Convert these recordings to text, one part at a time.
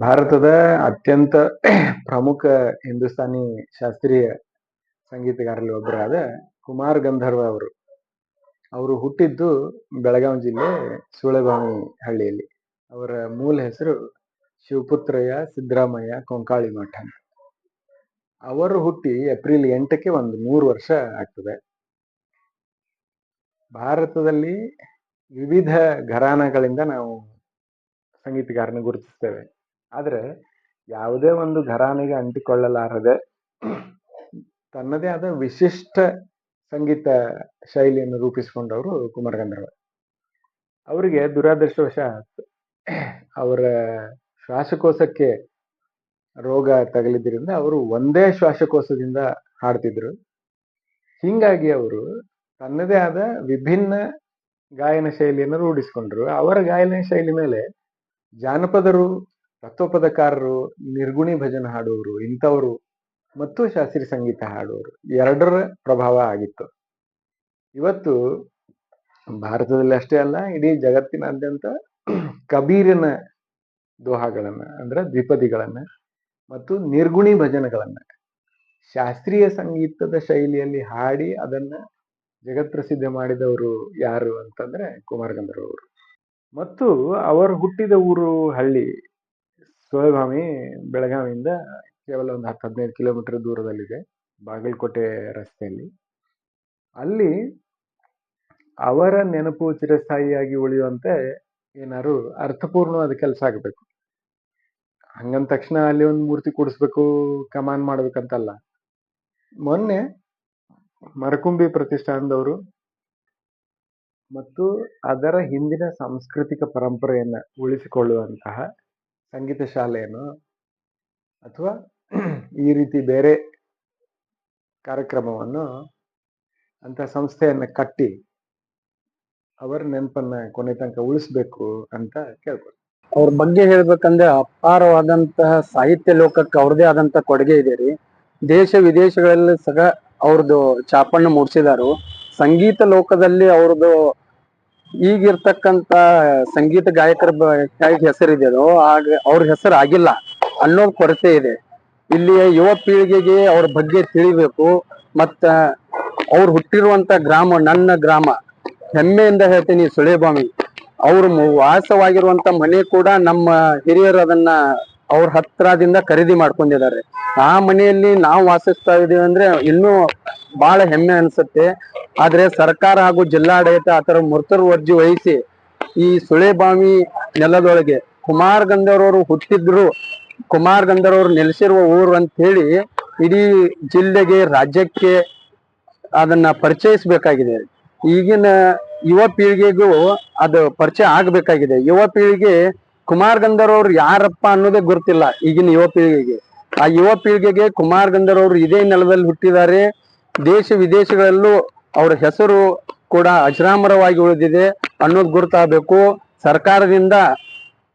ಭಾರತದ ಅತ್ಯಂತ ಪ್ರಮುಖ ಹಿಂದೂಸ್ತಾನಿ ಶಾಸ್ತ್ರೀಯ ಸಂಗೀತಗಾರರಲ್ಲಿ ಒಬ್ಬರಾದ ಕುಮಾರ್ ಗಂಧರ್ವ ಅವರು. ಅವರು ಹುಟ್ಟಿದ್ದು ಬೆಳಗಾವಿ ಜಿಲ್ಲೆ ಸುಳೆಬಾವಿ ಹಳ್ಳಿಯಲ್ಲಿ. ಅವರ ಮೂಲ ಹೆಸರು ಶಿವಪುತ್ರಯ್ಯ, ಸಿದ್ದರಾಮಯ್ಯ, ಕೊಂಕಾಳಿ ಮಠ. ಅವರು ಹುಟ್ಟಿ ಏಪ್ರಿಲ್ ಎಂಟಕ್ಕೆ ಒಂದು ಮೂರು ವರ್ಷ ಆಗ್ತದೆ. ಭಾರತದಲ್ಲಿ ವಿವಿಧ ಘರಾನಗಳಿಂದ ನಾವು ಸಂಗೀತಗಾರನ ಗುರುತಿಸ್ತೇವೆ. ಆದ್ರೆ ಯಾವುದೇ ಒಂದು ಘರಾನೆಗೆ ಅಂಟಿಕೊಳ್ಳಲಾರದೆ ತನ್ನದೇ ಆದ ವಿಶಿಷ್ಟ ಸಂಗೀತ ಶೈಲಿಯನ್ನು ರೂಪಿಸಿಕೊಂಡವರು ಕುಮಾರ ಗಂಧರ್ವ ಅವರಿಗೆ ದುರಾದೃಷ್ಟವಶಾತ್ ಅವರ ಶ್ವಾಸಕೋಶಕ್ಕೆ ರೋಗ ತಗಲಿದ್ದರಿಂದ ಅವರು ಒಂದೇ ಶ್ವಾಸಕೋಶದಿಂದ ಹಾಡ್ತಿದ್ರು. ಹೀಗಾಗಿ ಅವರು ತನ್ನದೇ ಆದ ವಿಭಿನ್ನ ಗಾಯನ ಶೈಲಿಯನ್ನು ರೂಢಿಸಿಕೊಂಡ್ರು. ಅವರ ಗಾಯನ ಶೈಲಿ ಮೇಲೆ ಜಾನಪದರು ತತ್ವಪದಕಾರರು ನಿರ್ಗುಣಿ ಭಜನ ಹಾಡುವರು ಇಂಥವರು ಮತ್ತು ಶಾಸ್ತ್ರೀಯ ಸಂಗೀತ ಹಾಡುವರು ಎರಡರ ಪ್ರಭಾವ ಆಗಿತ್ತು. ಇವತ್ತು ಭಾರತದಲ್ಲಿ ಅಷ್ಟೇ ಅಲ್ಲ, ಇಡೀ ಜಗತ್ತಿನಾದ್ಯಂತ ಕಬೀರನ ದೋಹಾಗಳನ್ನ, ಅಂದ್ರೆ ದ್ವಿಪದಿಗಳನ್ನ ಮತ್ತು ನಿರ್ಗುಣಿ ಭಜನಗಳನ್ನ ಶಾಸ್ತ್ರೀಯ ಸಂಗೀತದ ಶೈಲಿಯಲ್ಲಿ ಹಾಡಿ ಅದನ್ನ ಜಗತ್ಪ್ರಸಿದ್ಧ ಮಾಡಿದವರು ಯಾರು ಅಂತಂದ್ರೆ ಕುಮಾರ ಗಂಧರ್ವ ಅವರು ಮತ್ತು ಅವರು ಹುಟ್ಟಿದ ಊರು ಹಳ್ಳಿ. ಸೋಯಗಾಮಿ ಬೆಳಗಾವಿಯಿಂದ ಕೇವಲ ಒಂದು ಹತ್ತು ಹದಿನೈದು ಕಿಲೋಮೀಟರ್ ದೂರದಲ್ಲಿದೆ, ಬಾಗಲಕೋಟೆ ರಸ್ತೆಯಲ್ಲಿ. ಅಲ್ಲಿ ಅವರ ನೆನಪು ಚಿರಸ್ಥಾಯಿಯಾಗಿ ಉಳಿಯುವಂತೆ ಏನಾದ್ರು ಅರ್ಥಪೂರ್ಣವಾದ ಕೆಲಸ ಆಗಬೇಕು. ಹಂಗಂದ ತಕ್ಷಣ ಅಲ್ಲಿ ಒಂದು ಮೂರ್ತಿ ಕೂಡಿಸ್ಬೇಕು, ಕಮಾನ್ ಮಾಡ್ಬೇಕಂತಲ್ಲ. ಮೊನ್ನೆ ಮರಕುಂಬಿ ಪ್ರತಿಷ್ಠಾನದವರು ಮತ್ತು ಅದರ ಹಿಂದಿನ ಸಾಂಸ್ಕೃತಿಕ ಪರಂಪರೆಯನ್ನು ಉಳಿಸಿಕೊಳ್ಳುವಂತಹ ಸಂಗೀತ ಶಾಲೆಯನ್ನು ಅಥವಾ ಈ ರೀತಿ ಬೇರೆ ಕಾರ್ಯಕ್ರಮವನ್ನು ಅಂತ ಸಂಸ್ಥೆಯನ್ನು ಕಟ್ಟಿ ಅವರ ನೆನಪನ್ನ ಕೊನೆ ತನಕ ಉಳಿಸ್ಬೇಕು ಅಂತ ಕೇಳ್ಕೊಳ್ತೀನಿ. ಅವ್ರ ಬಗ್ಗೆ ಹೇಳ್ಬೇಕಂದ್ರೆ ಅಪಾರವಾದಂತಹ ಸಾಹಿತ್ಯ ಲೋಕಕ್ಕೆ ಅವ್ರದೇ ಆದಂತ ಕೊಡುಗೆ ಇದೆ ರೀ. ದೇಶ ವಿದೇಶಗಳಲ್ಲಿ ಸಹ ಅವ್ರದ್ದು ಚಾಪಣ್ಣ ಮೂಡಿಸಿದಾರು. ಸಂಗೀತ ಲೋಕದಲ್ಲಿ ಅವ್ರದ್ದು ಈಗಿರ್ತಕ್ಕಂತ ಸಂಗೀತ ಗಾಯಕರ ಹೆಸರಿದೆಯೋ ಆಗ ಅವ್ರ ಹೆಸರು ಆಗಿಲ್ಲ ಅನ್ನೋ ಕೊರತೆ ಇದೆ. ಇಲ್ಲಿ ಯುವ ಪೀಳಿಗೆಗೆ ಅವ್ರ ಬಗ್ಗೆ ತಿಳಿಬೇಕು. ಮತ್ತ ಅವ್ರು ಹುಟ್ಟಿರುವಂತ ಗ್ರಾಮ ನನ್ನ ಗ್ರಾಮ. ಹೆಮ್ಮೆಯಿಂದ ಹೇಳ್ತೀನಿ ಸುಳೆಬಾಮಿ ಅವ್ರ ವಾಸವಾಗಿರುವಂತ ಮನೆ ಕೂಡ ನಮ್ಮ ಹಿರಿಯರು ಅದನ್ನ ಅವ್ರ ಹತ್ರದಿಂದ ಖರೀದಿ ಮಾಡ್ಕೊಂಡಿದ್ದಾರೆ. ಆ ಮನೆಯಲ್ಲಿ ನಾವು ವಾಸಿಸ್ತಾ ಇದೀವಿ ಅಂದ್ರೆ ಇನ್ನೂ ಬಹಳ ಹೆಮ್ಮೆ ಅನ್ಸುತ್ತೆ. ಆದ್ರೆ ಸರ್ಕಾರ ಹಾಗೂ ಜಿಲ್ಲಾಡಳಿತ ಆತರ ವರ್ಜಿ ವಹಿಸಿ ಈ ಸುಳೆಬಾವಿ ನೆಲದೊಳಗೆ ಕುಮಾರ್ ಗಂಧರ್ವರು ಹುಟ್ಟಿದ್ರು, ಕುಮಾರ್ ಗಂಧರ್ವರು ನೆಲೆಸಿರುವ ಊರು ಅಂತ ಹೇಳಿ ಇಡೀ ಜಿಲ್ಲೆಗೆ, ರಾಜ್ಯಕ್ಕೆ ಅದನ್ನ ಪರಿಚಯಿಸಬೇಕಾಗಿದೆ. ಈಗಿನ ಯುವ ಪೀಳಿಗೆಗೂ ಅದು ಪರಿಚಯ ಆಗ್ಬೇಕಾಗಿದೆ. ಯುವ ಪೀಳಿಗೆ ಕುಮಾರ್ ಗಂಧರ್ ಅವ್ರು ಯಾರಪ್ಪ ಅನ್ನೋದೇ ಗೊತ್ತಿಲ್ಲ ಈಗಿನ ಯುವ ಪೀಳಿಗೆಗೆ. ಆ ಯುವ ಪೀಳಿಗೆಗೆ ಕುಮಾರ್ ಗಂಧರ್ ಅವರು ಇದೇ ನೆಲದಲ್ಲಿ ಹುಟ್ಟಿದ್ದಾರೆ. ದೇಶ ವಿದೇಶಗಳಲ್ಲೂ ಅವರ ಹೆಸರು ಕೂಡ ಅಜರಾಮರವಾಗಿ ಉಳಿದಿದೆ ಅನ್ನೋದು ಗುರುತಾಗಬೇಕು. ಸರ್ಕಾರದಿಂದ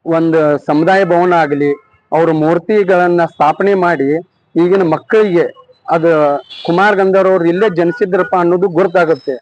ಒಂದು ಸಮುದಾಯ ಭವನ ಆಗಲಿ, ಅವರ ಮೂರ್ತಿಗಳನ್ನ ಸ್ಥಾಪನೆ ಮಾಡಿ ಈಗಿನ ಮಕ್ಕಳಿಗೆ ಅದು ಕುಮಾರ್ ಗಂಧರ್ ಅವ್ರು ಇಲ್ಲೇ ಜನಿಸಿದ್ರಪ್ಪ ಅನ್ನೋದು ಗುರುತಾಗುತ್ತೆ.